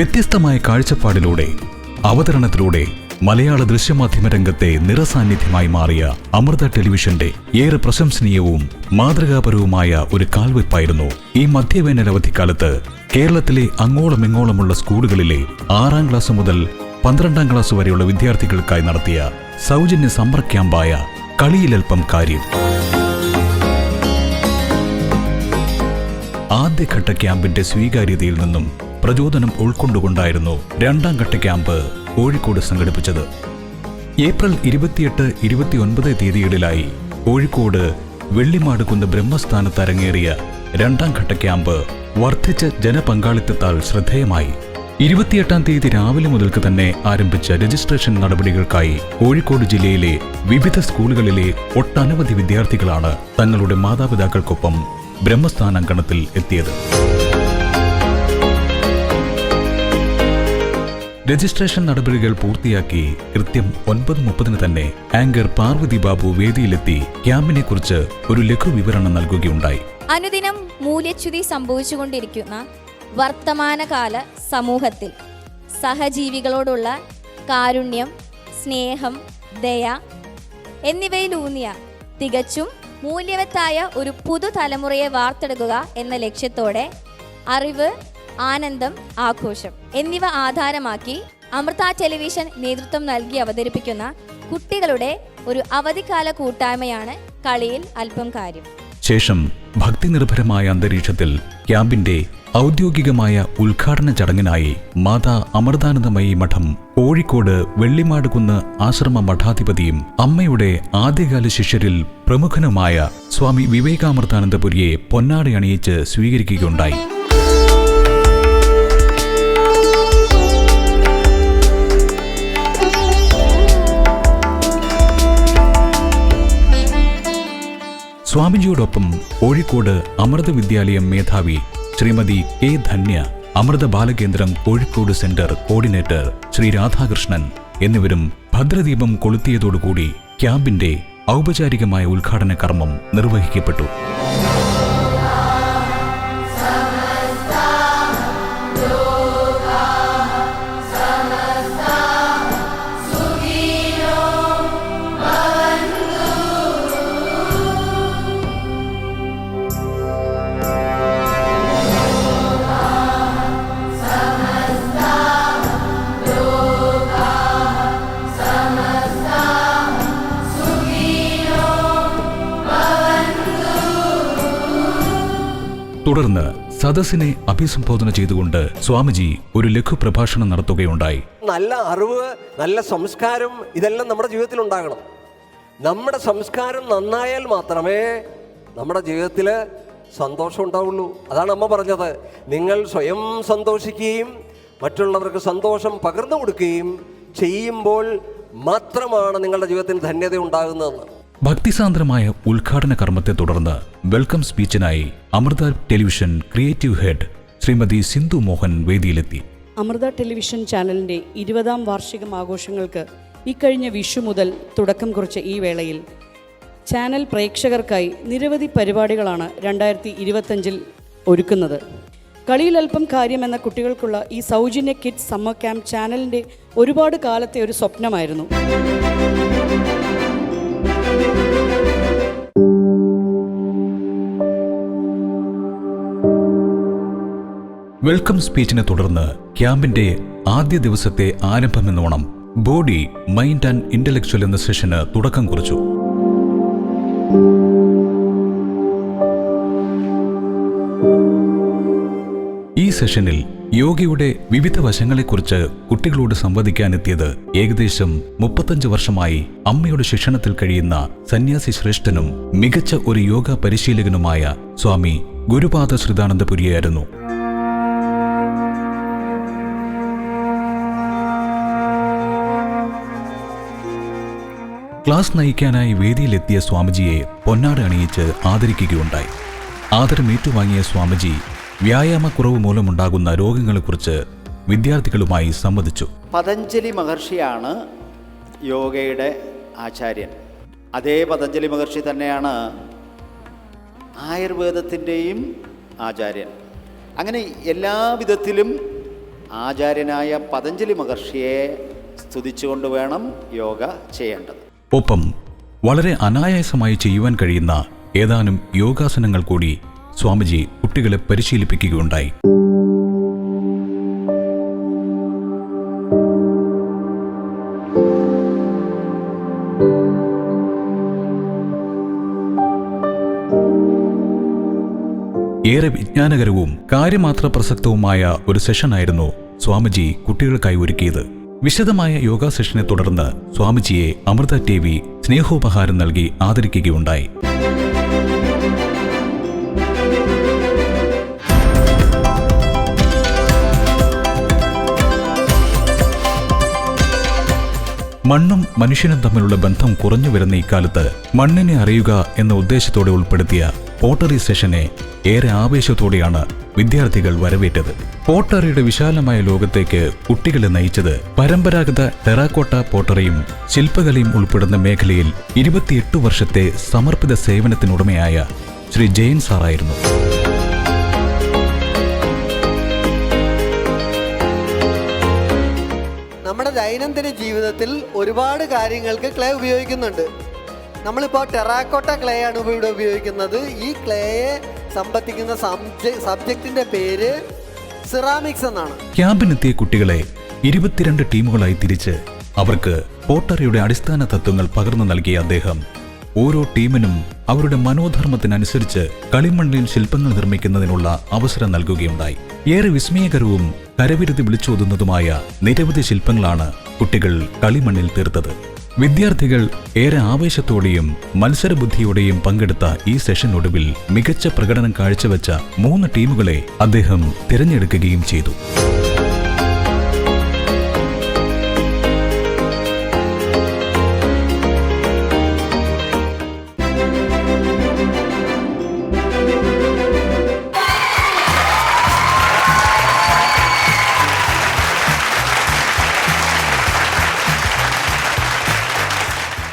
വ്യത്യസ്തമായ കാഴ്ചപ്പാടിലൂടെ അവതരണത്തിലൂടെ മലയാള ദൃശ്യമാധ്യമ രംഗത്തെ നിറസാന്നിധ്യമായി മാറിയ അമൃത ടെലിവിഷന്റെ ഏറെ പ്രശംസനീയവും മാതൃകാപരവുമായ ഒരു കാൽവെപ്പായിരുന്നു ഈ മധ്യവേനലവധിക്കാലത്ത് കേരളത്തിലെ അങ്ങോളമിങ്ങോളമുള്ള സ്കൂളുകളിലെ ആറാം ക്ലാസ് മുതൽ പന്ത്രണ്ടാം ക്ലാസ് വരെയുള്ള വിദ്യാർത്ഥികൾക്കായി നടത്തിയ സൗജന്യ സമ്മർ ക്യാമ്പായ കളിയിലൽപ്പം കാര്യം. ആദ്യഘട്ട ക്യാമ്പിന്റെ സ്വീകാര്യതയിൽ നിന്നും പ്രചോദനം ഉൾക്കൊണ്ടുകൊണ്ടായിരുന്നു രണ്ടാം ഘട്ട ക്യാമ്പ് കോഴിക്കോട് സംഘടിപ്പിച്ചത്. ഏപ്രിൽ ഇരുപത്തിയെട്ട് ഇരുപത്തിയൊൻപത് തീയതികളിലായി കോഴിക്കോട് വെള്ളിമാടുകുന്ന് ബ്രഹ്മസ്ഥാനത്ത് അരങ്ങേറിയ രണ്ടാം ഘട്ട ക്യാമ്പ് വർദ്ധിച്ച ജനപങ്കാളിത്തത്താൽ ശ്രദ്ധേയമായി. ഇരുപത്തിയെട്ടാം തീയതി രാവിലെ മുതൽക്ക് തന്നെ ആരംഭിച്ച രജിസ്ട്രേഷൻ നടപടികൾക്കായി കോഴിക്കോട് ജില്ലയിലെ വിവിധ സ്കൂളുകളിലെ ഒട്ടനവധി വിദ്യാർത്ഥികളാണ് തങ്ങളുടെ മാതാപിതാക്കൾക്കൊപ്പം ബ്രഹ്മസ്ഥാനാങ്കണത്തിൽ എത്തിയത്. രജിസ്ട്രേഷൻ നടപടികൾ പൂർത്തിയാക്കി കൃത്യം ഒൻപത് മുപ്പതിന് തന്നെ ആങ്കർ പാർവതി ബാബു വേദിയിലെത്തി ക്യാമ്പിനെ കുറിച്ച് ഒരു ലഘു വിവരണം നൽകുകയുണ്ടായി. അനുദിനം മൂല്യച്യുതി സംഭവിച്ചുകൊണ്ടിരിക്കുന്ന വർത്തമാനകാല സമൂഹത്തിൽ സഹജീവികളോടുള്ള കാരുണ്യം സ്നേഹം ദയ എന്നിവയിലൂന്നിയ തികച്ചും മൂല്യവത്തായ ഒരു പുതുതലമുറയെ വാർത്തെടുക്കുക എന്ന ലക്ഷ്യത്തോടെ അറിവ് ആനന്ദം ആഘോഷം എന്നിവ ആധാരമാക്കി അമൃത ടെലിവിഷൻ നേതൃത്വം നൽകി അവതരിപ്പിക്കുന്ന കുട്ടികളുടെ ഒരു അവധിക്കാല കൂട്ടായ്മയാണ് കളിയിൽ അല്പം കാര്യം. ശേഷം ഭക്തിനിർഭരമായ അന്തരീക്ഷത്തിൽ ക്യാമ്പിന്റെ ഔദ്യോഗികമായ ഉദ്ഘാടന ചടങ്ങിനായി മാതാ അമൃതാനന്ദമയി മഠം കോഴിക്കോട് വെള്ളിമാടുകുന്ന് ആശ്രമ മഠാധിപതിയും അമ്മയുടെ ആദ്യകാല ശിഷ്യരിൽ പ്രമുഖനുമായ സ്വാമി വിവേകാമൃതാനന്ദപുരിയെ പൊന്നാട അണിയിച്ച് സ്വീകരിക്കുകയുണ്ടായി. സ്വാമിജിയോടൊപ്പം കോഴിക്കോട് അമൃത വിദ്യാലയം മേധാവി Shrimati K Dhanya Amrita Balakendram Kozhikode centre coordinator Shri Radhakrishnan എന്നിവരും ഭദ്രദീപം കൊളുത്തിയതോടുകൂടി ക്യാമ്പിന്റെ ഔപചാരികമായ ഉദ്ഘാടന കർമ്മം നിർവഹിക്കപ്പെട്ടു. തുടർന്ന് സദസ്സിനെ അഭിസംബോധന ചെയ്തുകൊണ്ട് സ്വാമിജി ഒരു ലഘു പ്രഭാഷണം നടത്തുകയുണ്ടായി. നല്ല അറിവ് നല്ല സംസ്കാരം ഇതെല്ലാം നമ്മുടെ ജീവിതത്തിൽ ഉണ്ടാകണം. നമ്മുടെ സംസ്കാരം നന്നായാൽ മാത്രമേ നമ്മുടെ ജീവിതത്തിൽ സന്തോഷം ഉണ്ടാവുള്ളൂ. അതാണ് അമ്മ പറഞ്ഞത്. നിങ്ങൾ സ്വയം സന്തോഷിക്കുകയും മറ്റുള്ളവർക്ക് സന്തോഷം പകർന്നു കൊടുക്കുകയും ചെയ്യുമ്പോൾ മാത്രമാണ് നിങ്ങളുടെ ജീവിതത്തിൽ ധന്യത ഉണ്ടാകുന്നതെന്ന്. ഭക്തിസാന്ദ്രമായ ഉദ്ഘാടന കർമ്മത്തെ തുടർന്ന് welcome സ്പീച്ചിനായി Amrita television creative head Shrimati Sindhu Mohan വേദിയിലെത്തി. Amrita television ചാനലിന്റെ ഇരുപതാം വാർഷികം ആഘോഷങ്ങൾക്ക് ഇക്കഴിഞ്ഞ വിഷു മുതൽ തുടക്കം കുറിച്ച ഈ വേളയിൽ ചാനൽ പ്രേക്ഷകർക്കായി നിരവധി പരിപാടികളാണ് രണ്ടായിരത്തി ഇരുപത്തഞ്ചിൽ ഒരുക്കുന്നത്. കളിയിലൽപ്പം കാര്യമെന്ന കാര്യം കുട്ടികൾക്കുള്ള ഈ സൗജന്യ കിഡ്സ് സമ്മർ ക്യാമ്പ് ചാനലിന്റെ ഒരുപാട് കാലത്തെ ഒരു സ്വപ്നമായിരുന്നു. വെൽക്കം സ്പീച്ചിനെ തുടർന്ന് ക്യാമ്പിന്റെ ആദ്യ ദിവസത്തെ ആരംഭമെന്നോണം ബോഡി മൈൻഡ് ആൻഡ് ഇന്റലക്ച്വൽ എന്ന സെഷന് തുടക്കം കുറിച്ചു. ഈ സെഷനിൽ യോഗയുടെ വിവിധ വശങ്ങളെക്കുറിച്ച് കുട്ടികളോട് സംവദിക്കാനെത്തിയത് ഏകദേശം മുപ്പത്തഞ്ച് വർഷമായി അമ്മയുടെ ശിക്ഷണത്തിൽ കഴിയുന്ന സന്യാസി ശ്രേഷ്ഠനും മികച്ച ഒരു യോഗ പരിശീലകനുമായ സ്വാമി ഗുരുപാദ ശ്രിതാനന്ദപുരിയായിരുന്നു ക്ലാസ് നയിക്കാനായി വേദിയിലെത്തിയ സ്വാമിജിയെ പൊന്നാട് അണിയിച്ച് ആദരിക്കുകയുണ്ടായി. ആദരം ഏറ്റുവാങ്ങിയ സ്വാമിജി വ്യായാമക്കുറവ് മൂലമുണ്ടാകുന്ന രോഗങ്ങളെക്കുറിച്ച് വിദ്യാർത്ഥികളുമായി സംവദിച്ചു. പതഞ്ജലി മഹർഷിയാണ് യോഗയുടെ ആചാര്യൻ. അതേ പതഞ്ജലി മഹർഷി തന്നെയാണ് ആയുർവേദത്തിന്റെയും ആചാര്യൻ. അങ്ങനെ എല്ലാ വിധത്തിലും ആചാര്യനായ പതഞ്ജലി മഹർഷിയെ സ്തുതിച്ചുകൊണ്ട് വേണം യോഗ ചെയ്യേണ്ടത്. ഒപ്പം വളരെ അനായാസമായി ചെയ്യുവാൻ കഴിയുന്ന ഏതാനും യോഗാസനങ്ങൾ കൂടി സ്വാമിജി കുട്ടികളെ പരിശീലിപ്പിക്കുകയുണ്ടായി. ഏറെ വിജ്ഞാനകരവും കാര്യമാത്ര പ്രസക്തവുമായ ഒരു സെഷനായിരുന്നു സ്വാമിജി കുട്ടികൾക്കായി ഒരുക്കിയത്. വിശദമായ യോഗാ സെഷനെ തുടർന്ന് സ്വാമിജിയെ അമൃത ടി വി സ്നേഹോപഹാരം നൽകി ആദരിക്കുകയുണ്ടായി. മണ്ണും മനുഷ്യനും തമ്മിലുള്ള ബന്ധം കുറഞ്ഞു വരുന്ന ഇക്കാലത്ത് മണ്ണിനെ അറിയുക എന്ന ഉദ്ദേശത്തോടെ ഉൾപ്പെടുത്തിയ പോട്ടറി സെഷനെ ഏറെ ആവേശത്തോടെയാണ് വിദ്യാർത്ഥികൾ വരവേറ്റത്. പോട്ടറിയുടെ വിശാലമായ ലോകത്തേക്ക് കുട്ടികളെ നയിച്ചത് പരമ്പരാഗത ടെറാക്കോട്ട പോട്ടറിയും ശില്പകലയും ഉൾപ്പെടുന്ന മേഖലയിൽ ഇരുപത്തിയെട്ട് വർഷത്തെ സമർപ്പിത സേവനത്തിനുടമയായ ശ്രീ ജയൻ സാറായിരുന്നു. നമ്മുടെ ദൈനംദിന ജീവിതത്തിൽ ഒരുപാട് കാര്യങ്ങൾക്ക് ക്ലേ ഉപയോഗിക്കുന്നുണ്ട്. നമ്മളിപ്പോൾ ടെറാക്കോട്ട ക്ലേ ആണ് ഇവിടെ ഉപയോഗിക്കുന്നത്. ഈ ക്ലേയെ സംബന്ധിക്കുന്ന സബ്ജക്റ്റിന്റെ പേര് സിറാമിക്സ് എന്നാണ്. ക്യാമ്പിനെത്തിയ കുട്ടികളെ ഇരുപത്തിരണ്ട് ടീമുകളായി തിരിച്ച് അവർക്ക് പോട്ടറിയുടെ അടിസ്ഥാന തത്വങ്ങൾ പകർന്നു നൽകിയ അദ്ദേഹം ഓരോ ടീമിനും അവരുടെ മനോധർമ്മത്തിനനുസരിച്ച് കളിമണ്ണിൽ ശില്പങ്ങൾ നിർമ്മിക്കുന്നതിനുള്ള അവസരം നൽകുകയുണ്ടായി. ഏറെ വിസ്മയകരവും കരവിരുതി വിളിച്ചോതുന്നതുമായ നിരവധി ശില്പങ്ങളാണ് കുട്ടികൾ കളിമണ്ണിൽ തീർത്തത്. വിദ്യാർത്ഥികൾ ഏറെ ആവേശത്തോടെയും മത്സരബുദ്ധിയോടെയും പങ്കെടുത്ത ഈ സെഷൻ സെഷനൊടുവിൽ മികച്ച പ്രകടനം കാഴ്ചവെച്ച മൂന്ന് ടീമുകളെ അദ്ദേഹം തിരഞ്ഞെടുക്കുകയും ചെയ്തു.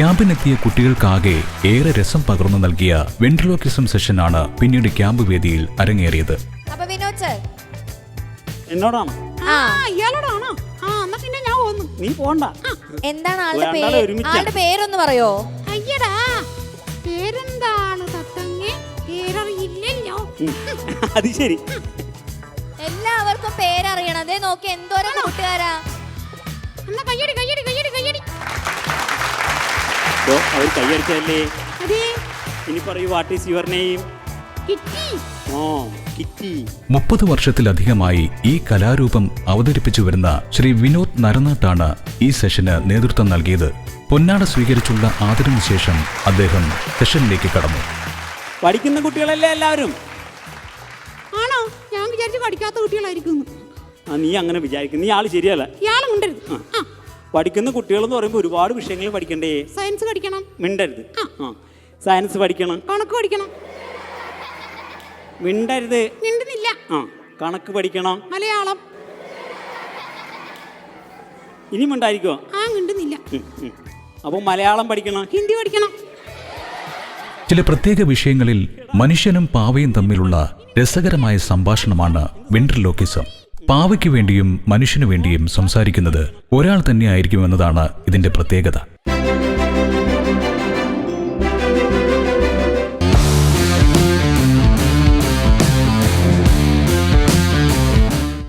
ക്യാമ്പിനെത്തിയ കുട്ടികൾക്കാകെ ഏറെ രസം പകർന്നു നൽകിയ വെൻട്രലോക്കിസം സെഷനാണ് പിന്നീട് ക്യാമ്പ് വേദിയിൽ അരങ്ങേറിയത്. അപ്പൊ വിനോദ് സർ. എന്നോടാണ്? ആ. ഇയാളോടാണോ? ആ എന്നാ പിന്നെ ഞാൻ പോന്നു. നീ പോണ്ട. എന്താണ് ആളുടെ പേര്? ഒരുമിച്ചാ. ആളുടെ പേരൊന്ന് പറയോ? അയ്യടാ പേരെന്താണ് തത്തങ്ങ? പേരറിയില്ലല്ലോ. ഉം. അത് ശരി. എല്ലാവർക്കും പേരറിയണം. അതേ നോക്കി എന്തോരം കൂട്ടുകാരാ. എന്നാ കയ്യടി കയ്യടി കയ്യടി കയ്യടി. അവർ കൈയടിച്ചല്ലേ ഇനി പറയൂ what is your name oh kitty. മുപ്പത് വർഷത്തിലധികമായി ഈ കലാരൂപം അവതരിപ്പിച്ചു വരുന്ന ശ്രീ വിനോദ് നരനാട്ടാണ് ഈ സെഷന് നേതൃത്വം നൽകിയത്. പൊന്നാട സ്വീകരിച്ചുള്ള ആദരവിന് ശേഷം അദ്ദേഹം സെഷനിലേക്ക് കടന്നു. പഠിക്കുന്ന കുട്ടികളല്ലേ എല്ലാവരും? ആണോ? ഞാൻ വിചാരിച്ചു പഠിക്കാത്ത കുട്ടികളായിരിക്കും ആ നീ അങ്ങനെ വിചാരിക്കുന്നു നീ ആൾ ശരിയല്ല. ഇയാളും മിണ്ടരുത്. ആ. പഠിക്കുന്ന കുട്ടികൾ എന്ന് പറയുമ്പോൾ ഒരുപാട് വിഷയങ്ങൾ പഠിക്കണ്ടേ? സയൻസ് പഠിക്കണം. മിണ്ടരുത്. ആ. സയൻസ് പഠിക്കണം. കണക്ക് പഠിക്കണം. മിണ്ടരുത്. മിണ്ടുന്നില്ല. ആ. കണക്ക് പഠിക്കണം. മലയാളം. ഇനി മിണ്ടായിരിക്കോ ആ മിണ്ടുന്നില്ല. അപ്പോൾ മലയാളം പഠിക്കണം. ഹിന്ദി പഠിക്കണം. ചില പ്രത്യേക വിഷയങ്ങളിൽ മനുഷ്യനും പാവയും തമ്മിലുള്ള രസകരമായ സംഭാഷണമാണ് വെൻട്രിലോക്കിസം പാവയ്ക്ക് വേണ്ടിയും മനുഷ്യനു വേണ്ടിയും സംസാരിക്കുന്നത് ഒരാൾ തന്നെയായിരിക്കുമെന്നതാണ് ഇതിന്റെ പ്രത്യേകത.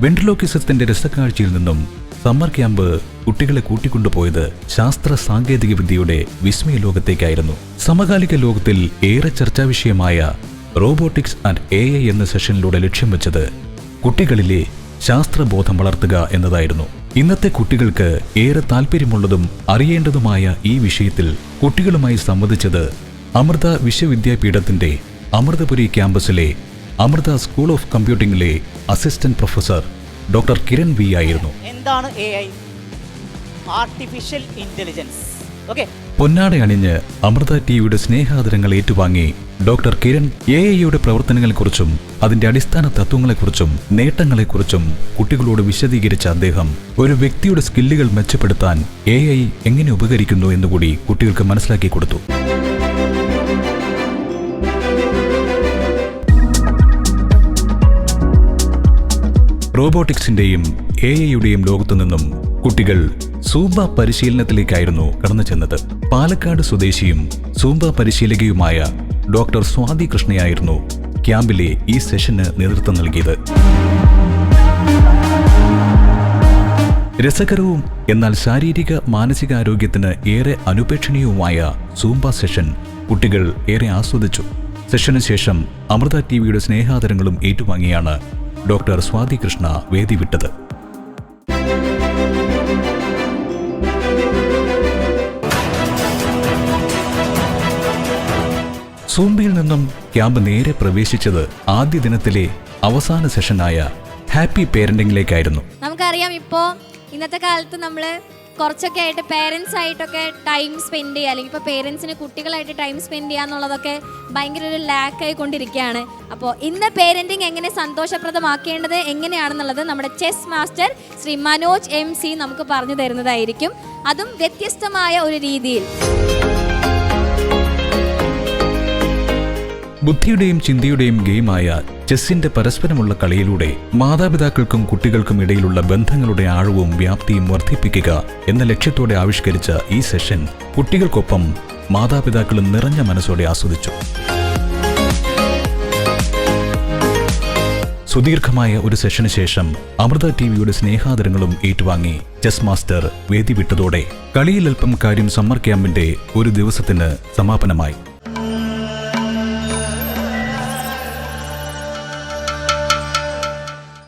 വെൻട്രിലോക്കിസത്തിന്റെ രസക്കാഴ്ചയിൽ നിന്നും സമ്മർ ക്യാമ്പ് കുട്ടികളെ കൂട്ടിക്കൊണ്ടുപോയത് ശാസ്ത്ര സാങ്കേതിക വിദ്യയുടെ വിസ്മയ ലോകത്തേക്കായിരുന്നു. സമകാലിക ലോകത്തിൽ ഏറെ ചർച്ചാ വിഷയമായ റോബോട്ടിക്സ് ആൻഡ് എ എന്ന സെഷനിലൂടെ ലക്ഷ്യം വെച്ചത് കുട്ടികളിലെ ശാസ്ത്രബോധം വളർത്തുക എന്നതായിരുന്നു. ഇന്നത്തെ കുട്ടികൾക്ക് ഏറെ താല്പര്യമുള്ളതും അറിയേണ്ടതുമായ ഈ വിഷയത്തിൽ കുട്ടികളുമായി സംവദിച്ചത് അമൃത വിശ്വവിദ്യാപീഠത്തിന്റെ അമൃതപുരി ക്യാമ്പസിലെ Amrita school of കമ്പ്യൂട്ടിംഗിലെ assistant professor doctor Kiran V ആയിരുന്നു. എന്താണ് A I artificial intelligence okay പൊന്നാട അണിഞ്ഞ് അമൃത ടിവിയുടെ സ്നേഹാദരങ്ങൾ ഏറ്റുവാങ്ങി ഡോക്ടർ കിരൺ എ ഐയുടെ പ്രവർത്തനങ്ങളെക്കുറിച്ചും അതിന്റെ അടിസ്ഥാന തത്വങ്ങളെക്കുറിച്ചും നേട്ടങ്ങളെക്കുറിച്ചും കുട്ടികളോട് വിശദീകരിച്ച അദ്ദേഹം ഒരു വ്യക്തിയുടെ സ്കില്ലുകൾ മെച്ചപ്പെടുത്താൻ എ ഐ എങ്ങനെ ഉപകരിക്കുന്നു എന്നുകൂടി കുട്ടികൾക്ക് മനസ്സിലാക്കി കൊടുത്തു. റോബോട്ടിക്സിന്റെയും എ ഐയുടെയും ലോകത്തു നിന്നും കുട്ടികൾ സൂംബ പരിശീലനത്തിലേക്കായിരുന്നു കടന്നു ചെന്നത് പാലക്കാട് സ്വദേശിയും സൂംബ പരിശീലകയുമായ ഡോക്ടർ സ്വാതി കൃഷ്ണയായിരുന്നു ക്യാമ്പിലെ ഈ സെഷന് നേതൃത്വം നൽകിയത്. രസകരവും എന്നാൽ ശാരീരിക മാനസികാരോഗ്യത്തിന് ഏറെ അനുപേക്ഷണീയവുമായ സൂംബ സെഷൻ കുട്ടികൾ ഏറെ ആസ്വദിച്ചു. സെഷന് ശേഷം അമൃത ടി വിയുടെ സ്നേഹാദരങ്ങളും ഏറ്റുവാങ്ങിയാണ് ഡോക്ടർ സ്വാതി കൃഷ്ണ വേദി വിട്ടത്. സൂംബയിൽ നിന്നും ക്യാമ്പ് നേരെ പ്രവേശിച്ചത് ആദ്യ ദിനത്തിലെ അവസാന സെഷനായ ഹാപ്പി പേരന്റിംഗിലേക്കായിരുന്നു നമുക്കറിയാം ഇപ്പോ ഇന്നത്തെ കാലത്ത് നമ്മൾ കുറച്ചൊക്കെ ആയിട്ട് പേരൻസ് ആയിട്ടൊക്കെ ടൈം സ്പെൻഡ് ചെയ്യുക. അല്ലെങ്കിൽ ഇപ്പോൾ പേരൻസിന് കുട്ടികളായിട്ട് ടൈം സ്പെൻഡ് ചെയ്യുക എന്നുള്ളതൊക്കെ ഭയങ്കര ഒരു ലാക്ക് കൊണ്ടിരിക്കുകയാണ്. അപ്പോൾ ഇന്ന് പേരന്റിങ് എങ്ങനെ സന്തോഷപ്രദമാക്കേണ്ടത് എങ്ങനെയാണെന്നുള്ളത് നമ്മുടെ chess master Shri Manoj M C നമുക്ക് പറഞ്ഞു തരുന്നതായിരിക്കും. അതും വ്യത്യസ്തമായ ഒരു രീതിയിൽ. ബുദ്ധിയുടെയും ചിന്തയുടെയും ഗെയിമായ ചെസ്സിന്റെ പരസ്പരമുള്ള കളിയിലൂടെ മാതാപിതാക്കൾക്കും കുട്ടികൾക്കും ഇടയിലുള്ള ബന്ധങ്ങളുടെ ആഴവും വ്യാപ്തിയും വർദ്ധിപ്പിക്കുക എന്ന ലക്ഷ്യത്തോടെ ആവിഷ്കരിച്ച ഈ സെഷൻ കുട്ടികൾക്കൊപ്പം മാതാപിതാക്കളും നിറഞ്ഞ മനസ്സോടെ ആസ്വദിച്ചു. സുദീർഘമായ ഒരു സെഷന് ശേഷം അമൃത ടി വിയുടെ സ്നേഹാദരങ്ങളും ഏറ്റുവാങ്ങി ചെസ് മാസ്റ്റർ വേദി വിട്ടതോടെ കളിയിലൽപ്പം കാര്യം സമ്മർ ക്യാമ്പിന്റെ ഒരു ദിവസത്തിന് സമാപനമായി.